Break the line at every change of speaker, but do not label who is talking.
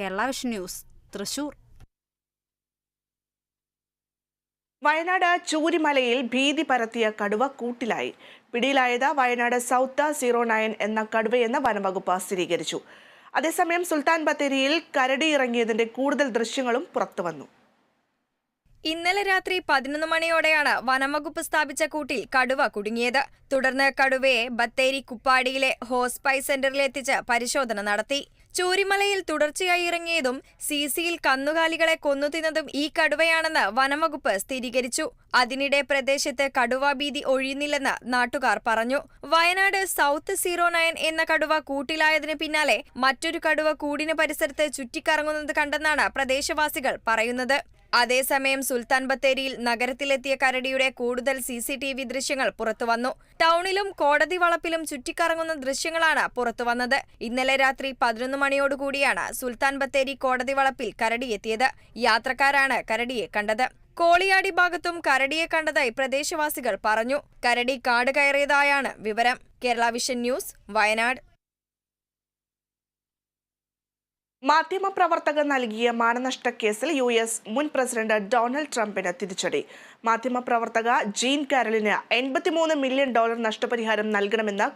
Kerala Vision News Thrissur.
Wayanad ചൂരിമലയിൽ ഭീതി പരത്തിയ കടുവ കൂട്ടിലായി. പിടിയിലായത് വയനാട് സൗത്ത് സീറോ നയൻ എന്ന കടുവയെന്ന് വനംവകുപ്പ് സ്ഥിരീകരിച്ചു. അതേസമയം സുൽത്താൻ ബത്തേരിയിൽ കരടി ഇറങ്ങിയതിന്റെ കൂടുതൽ ദൃശ്യങ്ങളും പുറത്തുവന്നു.
ഇന്നലെ രാത്രി പതിനൊന്ന് മണിയോടെയാണ് വനംവകുപ്പ് സ്ഥാപിച്ച കൂട്ടിൽ കടുവ കുടുങ്ങിയത്. തുടർന്ന് കടുവയെ ബത്തേരി കുപ്പാടിയിലെ ഹോസ്പൈ സെന്ററിലെത്തിച്ച് പരിശോധന നടത്തി. ചൂരിമലയിൽ തുടർച്ചയായി ഇറങ്ങിയതും സി സിയിൽ കന്നുകാലികളെ കൊന്നുതിന്നതും ഈ കടുവയാണെന്ന് വനംവകുപ്പ് സ്ഥിരീകരിച്ചു. അതിനിടെ പ്രദേശത്ത് കടുവാഭീതി ഒഴിയുന്നില്ലെന്ന് നാട്ടുകാർ പറഞ്ഞു. വയനാട് സൗത്ത് സീറോ നയൻ എന്ന കടുവ കൂട്ടിലായതിന് പിന്നാലെ മറ്റൊരു കടുവ കൂടിന് പരിസരത്ത് ചുറ്റിക്കറങ്ങുന്നത് കണ്ടെന്നാണ് പ്രദേശവാസികൾ പറയുന്നത്. അതേസമയം സുൽത്താൻ ബത്തേരിയിൽ നഗരത്തിലെത്തിയ കരടിയുടെ കൂടുതൽ സി സി ടി വി ദൃശ്യങ്ങൾ പുറത്തുവന്നു. ടൗണിലും കോടതി വളപ്പിലും ചുറ്റിക്കറങ്ങുന്ന ദൃശ്യങ്ങളാണ് പുറത്തുവന്നത്. ഇന്നലെ രാത്രി പതിനൊന്ന് മണിയോടുകൂടിയാണ് സുൽത്താൻ ബത്തേരി കോടതി വളപ്പിൽ കരടി എത്തിയത്. യാത്രക്കാരാണ് കരടിയെ കണ്ടത്. കോളിയാടി ഭാഗത്തും കരടിയെ കണ്ടതായി പ്രദേശവാസികൾ പറഞ്ഞു. കരടി കാട് കയറിയതായാണ് വിവരം. Kerala Vision News Wayanad.
മാധ്യമപ്രവർത്തകർ നൽകിയ മാനനഷ്ട കേസിൽ യു എസ് മുൻ പ്രസിഡന്റ് ഡൊണാൾഡ് ട്രംപിന് തിരിച്ചടി. മാധ്യമപ്രവർത്തക ജീൻ കാരലിന് എൺപത്തിമൂന്ന് മില്യൺ ഡോളർ നഷ്ടപരിഹാരം നൽകണമെന്ന്